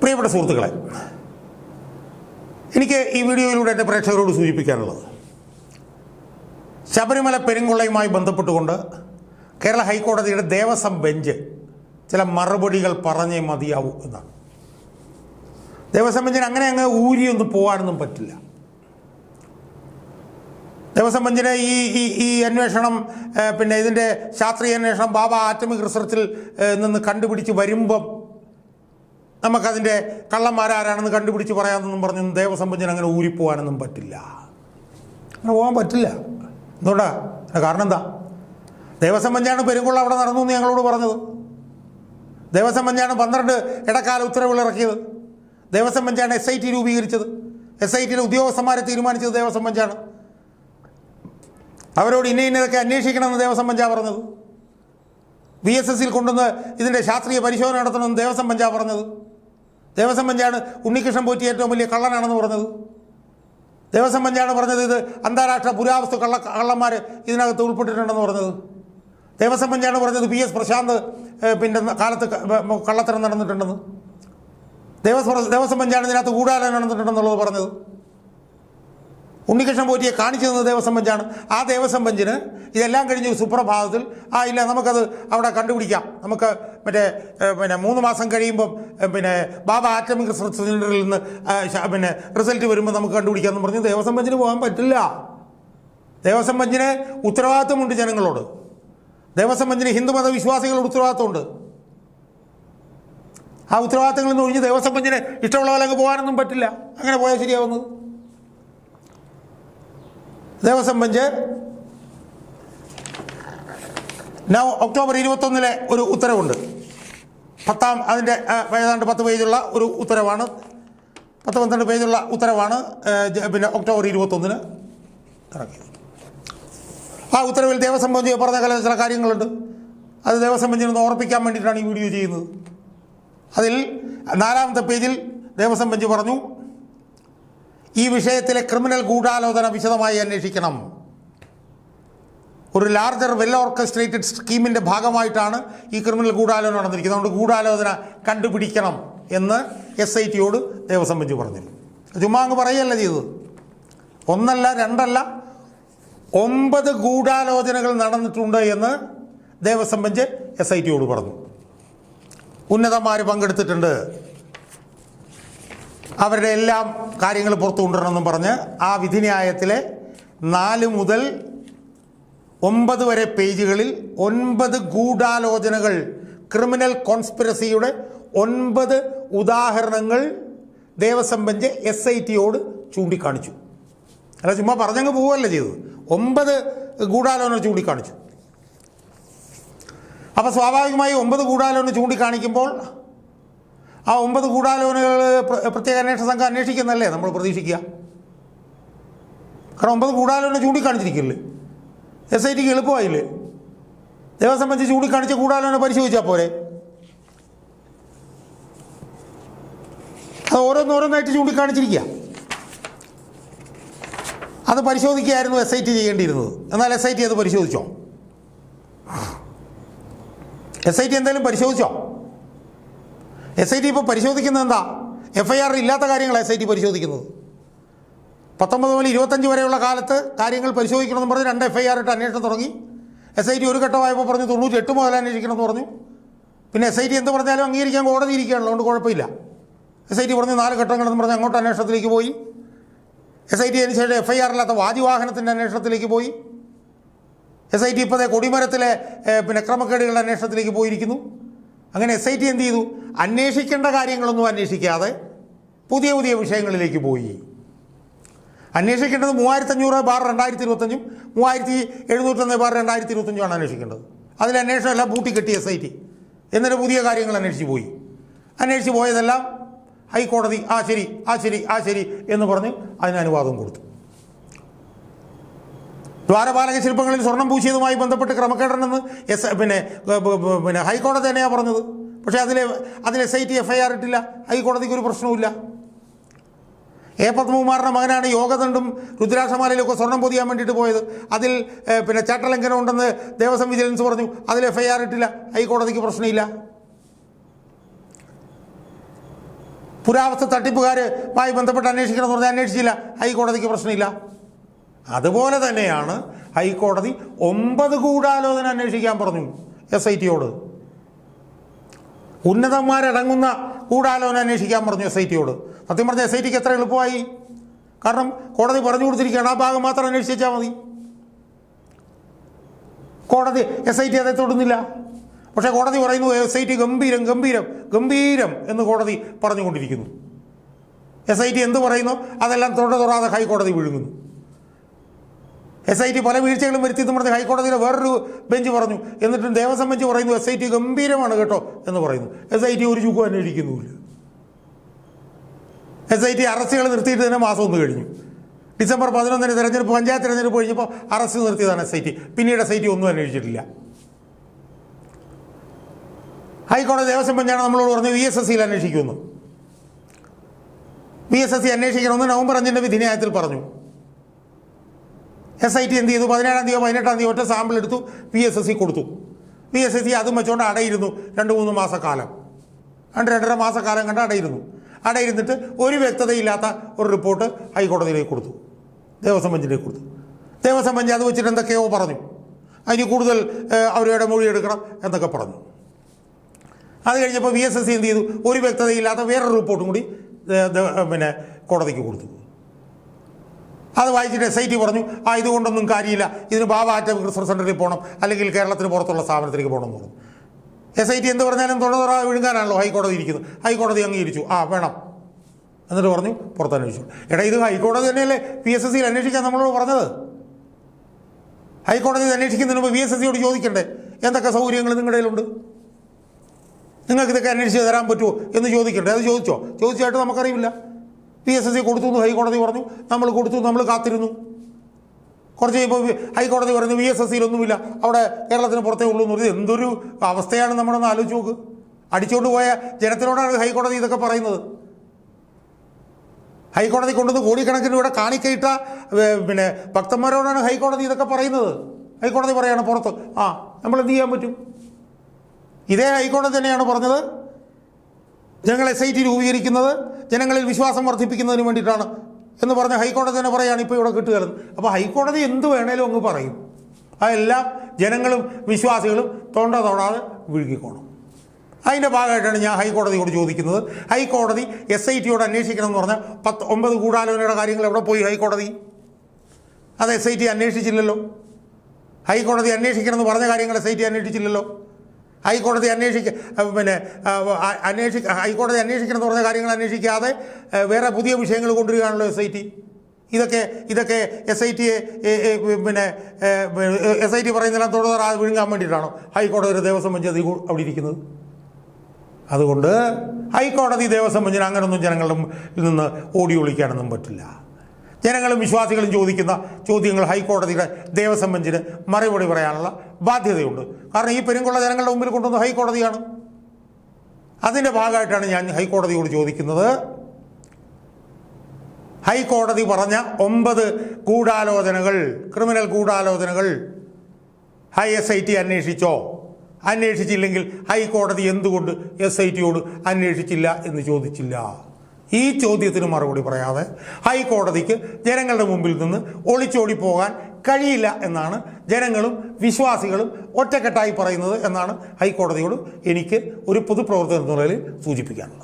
പ്രിയപ്പെട്ട സുഹൃത്തുക്കളെ എനിക്ക് ഈ വീഡിയോയിലൂടെ എന്റെ പ്രേക്ഷകരോട് സൂചിപ്പിക്കാനുള്ളത്. ശബരിമല പെരുങ്കൊള്ളയുമായി ബന്ധപ്പെട്ടുകൊണ്ട് കേരള ഹൈക്കോടതിയുടെ ദേവസ്വം ബെഞ്ച് ചില മറുപടികൾ പറഞ്ഞേ മതിയാവൂ എന്നാണ്. ദേവസ്വം ബെഞ്ചിന് അങ്ങനെ അങ്ങ് ഊരിയൊന്നും പോകാനൊന്നും പറ്റില്ല. ദേവസ്വം ബെഞ്ചിന് ഈ ഈ ഈ അന്വേഷണം പിന്നെ ഇതിന്റെ ശാസ്ത്രീയ അന്വേഷണം ബാബ ആറ്റമിക് റിസർച്ചിൽ നിന്ന് കണ്ടുപിടിച്ച് വരുമ്പം നമുക്കതിന്റെ കള്ളന്മാരാരാണെന്ന് കണ്ടുപിടിച്ച് പറയാമെന്നൊന്നും പറഞ്ഞൊന്നും ദേവസ്വം അങ്ങനെ ഊരിപ്പോകാനൊന്നും പറ്റില്ല. അങ്ങനെ പോകാൻ പറ്റില്ല. എന്തുകൊണ്ടാ? കാരണം എന്താ? ദേവസ്വം പെരുങ്കുള്ള അവിടെ നടന്നു എന്ന് ഞങ്ങളോട് പറഞ്ഞത്. ദേവസ്വം പന്ത്രണ്ട് ഇടക്കാല ഉത്തരവുകൾ ഇറക്കിയത്. ദേവസ്വം എസ് ഐ ടി രൂപീകരിച്ചത്. എസ് ഐ ടിയിലെ ഉദ്യോഗസ്ഥന്മാരെ തീരുമാനിച്ചത് ദേവസ്വം അവരോട് ഇന്ന ഇന്നതൊക്കെ അന്വേഷിക്കണമെന്ന് ദേവസ്വം പഞ്ചാ പറഞ്ഞത് വി എസ് എസിൽ കൊണ്ടുവന്ന് ഇതിന്റെ ശാസ്ത്രീയ പരിശോധന നടത്തണമെന്ന് ദേവസ്വം പഞ്ചാ പറഞ്ഞത്. ദേവസ്വം പഞ്ചാണ് ഉണ്ണികൃഷ്ണൻ പോറ്റി ഏറ്റവും വലിയ കള്ളനാണെന്ന് പറഞ്ഞത്. ദേവസ്വം പഞ്ചാണ് പറഞ്ഞത് ഇത് അന്താരാഷ്ട്ര പുരാവസ്തു കള്ള കള്ളന്മാർ ഇതിനകത്ത് ഉൾപ്പെട്ടിട്ടുണ്ടെന്ന് പറഞ്ഞത്. ദേവസ്വം പഞ്ചാണ് പറഞ്ഞത് പി എസ് പ്രശാന്ത് പിന്നെ കാലത്ത് കള്ളത്തരം നടന്നിട്ടുണ്ടെന്ന്. ദേവസ്വം ദേവസ്വം പഞ്ചാണ് ഇതിനകത്ത് കൂടാരം നടന്നിട്ടുണ്ടെന്നുള്ളത് പറഞ്ഞത്. ഉണ്ണികൃഷ്ണൻ പോറ്റിയെ കാണിച്ചു തന്നത് ദേവസ്വം ബെഞ്ചാണ് ആ ദേവസ്വം ബെഞ്ചിന് ഇതെല്ലാം കഴിഞ്ഞ് സുപ്രഭാതത്തിൽ ആ ഇല്ല നമുക്കത് അവിടെ കണ്ടുപിടിക്കാം. നമുക്ക് മറ്റേ പിന്നെ മൂന്ന് മാസം കഴിയുമ്പം പിന്നെ ബാബ ആറ്റമിക് റിസർച്ച് സെന്ററിൽ നിന്ന് പിന്നെ റിസൾട്ട് വരുമ്പോൾ നമുക്ക് കണ്ടുപിടിക്കാമെന്ന് പറഞ്ഞ് ദേവസ്വം ബെഞ്ചിന് പോകാൻ പറ്റില്ല. ദേവസ്വം ബെഞ്ചിന് ഉത്തരവാദിത്വമുണ്ട് ജനങ്ങളോട്. ദേവസ്വം ബെഞ്ചിന് ഹിന്ദു വിശ്വാസികളുടെ ഉത്തരവാദിത്വമുണ്ട് ആ ഉത്തരവാദിത്തങ്ങളിൽ നിന്ന് ഒഴിഞ്ഞ് ദേവസ്വം ബെഞ്ചിന് ഇഷ്ടമുള്ള പോകാനൊന്നും പറ്റില്ല. അങ്ങനെ പോയാൽ ശരിയാവുന്നത്. ദേവസ്വം ബെഞ്ച് നവ ഒക്ടോബർ ഇരുപത്തൊന്നിലെ ഒരു ഉത്തരവുണ്ട്. പത്താം അതിന്റെ ഏതാണ്ട് പത്ത് പേജുള്ള ഒരു ഉത്തരവാണ്. പത്ത് പന്ത്രണ്ട് പേജുള്ള ഉത്തരവാണ് പിന്നെ ഒക്ടോബർ ഇരുപത്തൊന്നിന് ഇറങ്ങിയത്. ആ ഉത്തരവിൽ ദേവസ്വം ബെഞ്ച് പറഞ്ഞ കല ചില കാര്യങ്ങളുണ്ട്. അത് ദേവസ്വം ബെഞ്ചിനൊന്ന് ഓർപ്പിക്കാൻ വേണ്ടിയിട്ടാണ് ഈ വീഡിയോ ചെയ്യുന്നത്. അതിൽ നാലാമത്തെ പേജിൽ ദേവസ്വം ബെഞ്ച് പറഞ്ഞു ഈ വിഷയത്തിലെ ക്രിമിനൽ ഗൂഢാലോചന വിശദമായി അന്വേഷിക്കണം. ഒരു ലാർജർ വെൽ ഓർക്കസ്ട്രേറ്റഡ് സ്കീമിന്റെ ഭാഗമായിട്ടാണ് ഈ ക്രിമിനൽ ഗൂഢാലോചന നടന്നിരിക്കുന്നത്. അതുകൊണ്ട് ഗൂഢാലോചന കണ്ടുപിടിക്കണം എന്ന് എസ് ഐ ടിയോട് ദേവസ്വം ബെഞ്ച് പറഞ്ഞിരുന്നു. ചുമ്മാ അങ്ങ് പറയുകയല്ല ചെയ്തത്. ഒന്നല്ല രണ്ടല്ല ഒമ്പത് ഗൂഢാലോചനകൾ നടന്നിട്ടുണ്ട് എന്ന് ദേവസ്വം ബെഞ്ച് എസ് ഐ ടിയോട് പറഞ്ഞു. ഉന്നതന്മാർ പങ്കെടുത്തിട്ടുണ്ട്. അവരുടെ എല്ലാം കാര്യങ്ങൾ പുറത്തു കൊണ്ടുവരണമെന്നും പറഞ്ഞ് ആ വിധിന്യായത്തിലെ നാല് മുതൽ ഒമ്പത് വരെ പേജുകളിൽ ഒൻപത് ഗൂഢാലോചനകൾ ക്രിമിനൽ കോൺസ്പിറസിയുടെ ഒൻപത് ഉദാഹരണങ്ങൾ ദേവസ്വം ബെഞ്ച് എസ് ഐ ടിയോട് ചൂണ്ടിക്കാണിച്ചു. അല്ല ചുമ്മാ പറഞ്ഞങ്ങ് പോവുകയല്ല ചെയ്തത്. ഒമ്പത് ഗൂഢാലോചന ചൂണ്ടിക്കാണിച്ചു. അപ്പോൾ സ്വാഭാവികമായി ഒമ്പത് ഗൂഢാലോചന ചൂണ്ടിക്കാണിക്കുമ്പോൾ ആ ഒമ്പത് ഗൂഢാലോചനകൾ പ്ര- പ്രത്യേക അന്വേഷണ സംഘം അന്വേഷിക്കുന്നല്ലേ നമ്മൾ പ്രതീക്ഷിക്കുക? കാരണം ഒമ്പത് ഗൂഢാലോചന ചൂണ്ടിക്കാണിച്ചിരിക്കില്ലേ എസ് ഐ ടിക്ക് എളുപ്പമായില്ലേ? ദേവസ്വം ബെഞ്ച് ചൂണ്ടിക്കാണിച്ച കൂടാലാണ് പരിശോധിച്ചാൽ പോരെ? അത് ഓരോന്നോരോന്നായിട്ട് ചൂണ്ടിക്കാണിച്ചിരിക്കുക അത് പരിശോധിക്കുകയായിരുന്നു എസ് ഐ ടി ചെയ്യേണ്ടിയിരുന്നത്. എന്നാൽ എസ് ഐ ടി അത് പരിശോധിച്ചോ? എസ് ഐ ടി എന്തായാലും പരിശോധിച്ചോ? എസ് ഐ ടി ഇപ്പോൾ പരിശോധിക്കുന്നത് എന്താ? എഫ് ഐ ആർ ഇല്ലാത്ത കാര്യങ്ങളാണ് എസ് ഐ ടി പരിശോധിക്കുന്നത്. പത്തൊമ്പത് മുതൽ ഇരുപത്തഞ്ച് വരെയുള്ള കാലത്ത് കാര്യങ്ങൾ പരിശോധിക്കണമെന്ന് പറഞ്ഞ് രണ്ട് എഫ് ഐ ആർ ഇട്ട് അന്വേഷണം തുടങ്ങി. എസ് ഐ ടി ഒരു ഘട്ടമായപ്പോൾ പറഞ്ഞു തൊണ്ണൂറ്റി എട്ട് മുതൽ അന്വേഷിക്കണമെന്ന് പറഞ്ഞു. പിന്നെ എസ് ഐ ടി എന്ത് പറഞ്ഞാലും അംഗീകരിക്കാൻ കോടതി ഇരിക്കുകയാണല്ലോ അതുകൊണ്ട് കുഴപ്പമില്ല. എസ് ഐ ടി പറഞ്ഞ് നാല് ഘട്ടങ്ങളെന്ന് പറഞ്ഞ് അങ്ങോട്ട് അന്വേഷണത്തിലേക്ക് പോയി. എസ് ഐ ടി അതിനുശേഷം എഫ് ഐ ആറില്ലാത്ത വാദിവാഹനത്തിന്റെ അന്വേഷണത്തിലേക്ക് പോയി. എസ് ഐ ടി ഇപ്പോഴത്തെ കൊടിമരത്തിലെ പിന്നെ ക്രമക്കേടുകളുടെ അന്വേഷണത്തിലേക്ക് പോയിരിക്കുന്നു. അങ്ങനെ എസ് ഐ ടി എന്ത് ചെയ്തു? അന്വേഷിക്കേണ്ട കാര്യങ്ങളൊന്നും അന്വേഷിക്കാതെ പുതിയ പുതിയ വിഷയങ്ങളിലേക്ക് പോയി. അന്വേഷിക്കേണ്ടത് മൂവായിരത്തഞ്ഞൂറ് ബാർ രണ്ടായിരത്തി ഇരുപത്തഞ്ചും മൂവായിരത്തി എഴുന്നൂറ്റൊന്ന് ബാർ രണ്ടായിരത്തി ഇരുപത്തഞ്ചുമാണ് അന്വേഷിക്കേണ്ടത്. അതിൽ അന്വേഷണം എല്ലാം പൂട്ടിക്കെട്ടി എസ് ഐ ടി എന്നിട്ട് പുതിയ കാര്യങ്ങൾ അന്വേഷിച്ച് പോയി. അന്വേഷിച്ച് പോയതെല്ലാം ഹൈക്കോടതി ആ ശരി ആ ശരി ആ ശരി എന്ന് പറഞ്ഞ് അതിന് അനുവാദം കൊടുത്തു. ദ്വാരപാലക ശില്പങ്ങളിൽ സ്വർണം പൂശിയതുമായി ബന്ധപ്പെട്ട് ക്രമക്കേടനെന്ന് എസ് പിന്നെ പിന്നെ ഹൈക്കോടതി തന്നെയാണ് പറഞ്ഞത്. പക്ഷേ അതിൽ അതിൽ S I T F I R ഇട്ടില്ല. ഹൈക്കോടതിക്ക് ഒരു പ്രശ്നവുമില്ല. എ പത്മകുമാറിന്റെ മകനാണ് യോഗദണ്ഡും രുദ്രാക്ഷമാലയിലൊക്കെ സ്വർണം പൊതിയാൻ വേണ്ടിയിട്ട് പോയത്. അതിൽ പിന്നെ ചട്ടലംഘനം ഉണ്ടെന്ന് ദേവസ്വം വിജിലൻസ് പറഞ്ഞു. അതിൽ എഫ് ഐ ആർ ഇട്ടില്ല. ഹൈക്കോടതിക്ക് പ്രശ്നമില്ല. പുരാവസ്തു തട്ടിപ്പുകാരുമായി ബന്ധപ്പെട്ട് അന്വേഷിക്കണമെന്ന് പറഞ്ഞാൽ അന്വേഷിച്ചില്ല. ഹൈക്കോടതിക്ക് പ്രശ്നമില്ല. അതുപോലെ തന്നെയാണ് ഹൈക്കോടതി ഒമ്പത് ഗൂഢാലോചന അന്വേഷിക്കാൻ പറഞ്ഞു എസ് ഐ ടിയോട് ഉന്നതന്മാരടങ്ങുന്ന ഗൂഢാലോചന അന്വേഷിക്കാൻ പറഞ്ഞു എസ് ഐ ടിയോട് സത്യം പറഞ്ഞ എസ് ഐ ടിക്ക് എത്ര എളുപ്പമായി? കാരണം കോടതി പറഞ്ഞു കൊടുത്തിരിക്കുകയാണ് ആ ഭാഗം മാത്രം അന്വേഷിച്ചാൽ മതി. കോടതി എസ് ഐ ടി അതേ തൊടുന്നില്ല പക്ഷേ കോടതി പറയുന്നു എസ് ഐ ടി ഗംഭീരം ഗംഭീരം ഗംഭീരം എന്ന് കോടതി പറഞ്ഞുകൊണ്ടിരിക്കുന്നു. എസ് ഐ ടി എന്ത് പറയുന്നു? അതെല്ലാം തൊട തൊടാതെ ഹൈക്കോടതി വിഴുങ്ങുന്നു. എസ് ഐ ടി പല വീഴ്ചകളും വരുത്തി എന്ന് പറഞ്ഞ് ഹൈക്കോടതിയിലെ വേറൊരു ബെഞ്ച് പറഞ്ഞു. എന്നിട്ടും ദേവസ്വം ബെഞ്ച് പറയുന്നു എസ് ഐ ടി ഗംഭീരമാണ് കേട്ടോ എന്ന് പറയുന്നു. എസ് ഐ ടി ഒരു ചുക്കും അന്വേഷിക്കുന്നുമില്ല. എസ് ഐ ടി അറസ്റ്റുകൾ നിർത്തിയിട്ട് തന്നെ മാസം ഒന്ന് കഴിഞ്ഞു. ഡിസംബർ പതിനൊന്നിന് തെരഞ്ഞെടുപ്പ് പഞ്ചായത്ത് തെരഞ്ഞെടുപ്പ് കഴിഞ്ഞപ്പോൾ അറസ്റ്റ് നിർത്തിയതാണ് എസ് ഐ ടി പിന്നീട് എസ് ഐ ടി ഒന്നും അന്വേഷിച്ചിട്ടില്ല. ഹൈക്കോടതി ദേവസ്വം ബെഞ്ചാണ് നമ്മളോട് പറഞ്ഞു വി എസ് എസ് സിയിൽ അന്വേഷിക്കുമെന്ന്. വി എസ് എസ് സി അന്വേഷിക്കണമെന്ന് നവംബർ അഞ്ചിന്റെ വിധിന്യായത്തിൽ പറഞ്ഞു. എസ് ഐ ടി എന്ത് ചെയ്തു? പതിനേഴാം തീയതി പതിനെട്ടാം തീയതി ഒറ്റ സാമ്പിൾ എടുത്തു വി എസ് എസ് സി കൊടുത്തു. വി എസ് എസ് സി അതും വെച്ചുകൊണ്ട് അടയിരുന്നു രണ്ട് മൂന്ന് മാസക്കാലം. രണ്ട് രണ്ടര മാസക്കാലം കണ്ട് അടയിരുന്നു. അടയിരുന്നിട്ട് ഒരു വ്യക്തതയില്ലാത്ത ഒരു റിപ്പോർട്ട് ഹൈക്കോടതിയിലേക്ക് കൊടുത്തു. ദേവസ്വം ബെഞ്ചിലേക്ക് കൊടുത്തു. ദേവസ്വം ബെഞ്ച് അത് വെച്ചിട്ട് എന്തൊക്കെയോ പറഞ്ഞു. അതിന് കൂടുതൽ അവരുടെ മൊഴി എടുക്കണം എന്നൊക്കെ പറഞ്ഞു. അത് കഴിഞ്ഞപ്പോൾ വി എസ് എസ് എന്ത് ചെയ്തു? ഒരു വ്യക്തതയില്ലാത്ത വേറൊരു റിപ്പോർട്ടും കൂടി പിന്നെ കോടതിക്ക് കൊടുത്തു. അത് വായിച്ചിട്ട് എസ് ഐ ടി പറഞ്ഞു ആ ഇതുകൊണ്ടൊന്നും കാര്യമില്ല. ഇതിന് ബാബ ആറ്റം റിസർച്ച് സെന്ററിൽ പോകണം അല്ലെങ്കിൽ കേരളത്തിന് പുറത്തുള്ള സ്ഥാപനത്തിലേക്ക് പോകണം എന്ന് പറഞ്ഞു. എസ് ഐ ടി എന്ത് പറഞ്ഞാലും തൊണ്ണൂറ വിഴുങ്ങാനാണല്ലോ ഹൈക്കോടതി ഇരിക്കുന്നത്. ഹൈക്കോടതി അംഗീകരിച്ചു. ആ വേണം. എന്നിട്ട് പറഞ്ഞു പുറത്ത് അന്വേഷിച്ചു എടാ ഇത് ഹൈക്കോടതി തന്നെയല്ലേ പി എസ് എസ് സിയിൽ അന്വേഷിക്കാൻ നമ്മളോട് പറഞ്ഞത്? ഹൈക്കോടതി അന്വേഷിക്കുന്നതിന് മുമ്പ് പി എസ് എസ് സിയോട് ചോദിക്കണ്ടേ? എന്തൊക്കെ സൗകര്യങ്ങൾ നിങ്ങളുടെ കയ്യിലുണ്ട്? നിങ്ങൾക്ക് ഇതൊക്കെ അന്വേഷിച്ച് തരാൻ പറ്റുമോ എന്ന് ചോദിക്കണ്ടേ? അത് ചോദിച്ചോ? ചോദിച്ചായിട്ട് നമുക്കറിയില്ല. പി എസ് എസ് സി കൊടുത്തു എന്ന് ഹൈക്കോടതി പറഞ്ഞു. നമ്മൾ കൊടുത്തു നമ്മൾ കാത്തിരുന്നു. കുറച്ച് കഴിയുമ്പോൾ ഹൈക്കോടതി പറഞ്ഞു വി എസ് എസ് സിയിലൊന്നുമില്ല. അവിടെ കേരളത്തിന് പുറത്തേ ഉള്ളൂ എന്ന് പറഞ്ഞത് എന്തൊരു അവസ്ഥയാണ് നമ്മളൊന്ന് ആലോചിച്ച് നോക്ക്. അടിച്ചുകൊണ്ട് പോയ ജനത്തിനോടാണ് ഹൈക്കോടതി ഇതൊക്കെ പറയുന്നത്. ഹൈക്കോടതി കൊണ്ടുവന്ന് കോടിക്കണക്കിന് ഇവിടെ കാണിക്കയിട്ട പിന്നെ ഭക്തന്മാരോടാണ് ഹൈക്കോടതി ഇതൊക്കെ പറയുന്നത്. ഹൈക്കോടതി പറയാണ് പുറത്ത്. ആ നമ്മൾ എന്ത് ചെയ്യാൻ പറ്റും? ഇതേ ഹൈക്കോടതി തന്നെയാണ് പറഞ്ഞത്. ജനങ്ങൾ എസ് ഐ ടി രൂപീകരിക്കുന്നത്. ജനങ്ങളിൽ വിശ്വാസം വർദ്ധിപ്പിക്കുന്നതിന് വേണ്ടിയിട്ടാണ്. എന്ന് പറഞ്ഞ ഹൈക്കോടതി തന്നെ പറയുകയാണ് ഇപ്പോൾ ഇവിടെ കിട്ടുകയെന്ന് അപ്പോൾ ഹൈക്കോടതി എന്ത് വേണേലും അങ്ങ് പറയും. അതെല്ലാം ജനങ്ങളും വിശ്വാസികളും തൊണ്ട തൊടാതെ വിഴുകിക്കോണം അതിന്റെ ഭാഗമായിട്ടാണ് ഞാൻ ഹൈക്കോടതിയോട് ചോദിക്കുന്നത്. ഹൈക്കോടതി എസ് ഐ ടിയോട് അന്വേഷിക്കണം എന്ന് പറഞ്ഞാൽ പത്ത് ഒമ്പത് ഗൂഢാലോചനയുടെ കാര്യങ്ങൾ എവിടെ പോയി ഹൈക്കോടതി? അത് എസ് ഐ ടി അന്വേഷിച്ചില്ലല്ലോ. ഹൈക്കോടതി അന്വേഷിക്കണം എന്ന് പറഞ്ഞ കാര്യങ്ങൾ എസ് ഐ ടി അന്വേഷിച്ചില്ലല്ലോ. ഹൈക്കോടതി അന്വേഷിക്ക പിന്നെ അന്വേഷി ഹൈക്കോടതി അന്വേഷിക്കണം പറഞ്ഞ കാര്യങ്ങൾ അന്വേഷിക്കാതെ വേറെ പുതിയ വിഷയങ്ങൾ കൊണ്ടുവരികയാണല്ലോ എസ് ഐ ടി ഇതൊക്കെ ഇതൊക്കെ എസ് ഐ ടിയെ പിന്നെ എസ് ഐ ടി പറയുന്നതെല്ലാം തുടർന്ന് വിഴുങ്ങാൻ വേണ്ടിയിട്ടാണോ ഹൈക്കോടതി ഒരു ദേവസ്വം ബെഞ്ച് അവിടെ ഇരിക്കുന്നത്? അതുകൊണ്ട് ഹൈക്കോടതി ദേവസ്വം ബെഞ്ചിന് അങ്ങനൊന്നും ജനങ്ങളുടെ നിന്ന് ഓടി ഒളിക്കാനൊന്നും പറ്റില്ല. ജനങ്ങളും വിശ്വാസികളും ചോദിക്കുന്ന ചോദ്യങ്ങൾ ഹൈക്കോടതിയുടെ ദേവസ്വം ബെഞ്ചിന് മറുപടി പറയാനുള്ള ബാധ്യതയുണ്ട്. കാരണം ഈ പെരുങ്കുള്ള ജനങ്ങളുടെ മുമ്പിൽ കൊണ്ടുവന്ന ഹൈക്കോടതിയാണ്. അതിന്റെ ഭാഗമായിട്ടാണ് ഞാൻ ഹൈക്കോടതിയോട് ചോദിക്കുന്നത്. ഹൈക്കോടതി പറഞ്ഞ ഒമ്പത് ഗൂഢാലോചനകൾ ക്രിമിനൽ ഗൂഢാലോചനകൾ ഹൈ എസ് ഐ ടി അന്വേഷിച്ചോ? അന്വേഷിച്ചില്ലെങ്കിൽ ഹൈക്കോടതി എന്തുകൊണ്ട് എസ് ഐ ടിയോട് അന്വേഷിച്ചില്ല എന്ന് ചോദിച്ചില്ല. ഈ ചോദ്യത്തിന് മറുപടി പറയാതെ ഹൈക്കോടതിക്ക് ജനങ്ങളുടെ മുമ്പിൽ നിന്ന് ഒളിച്ചോടി പോകാൻ കഴിയില്ല എന്നാണ് ജനങ്ങളും വിശ്വാസികളും ഒറ്റക്കെട്ടായി പറയുന്നത് എന്നാണ് ഹൈക്കോടതിയോട് എനിക്ക് ഒരു പൊതുപ്രവർത്തകൻ എന്ന നിലയിൽ സൂചിപ്പിക്കാനുള്ളത്.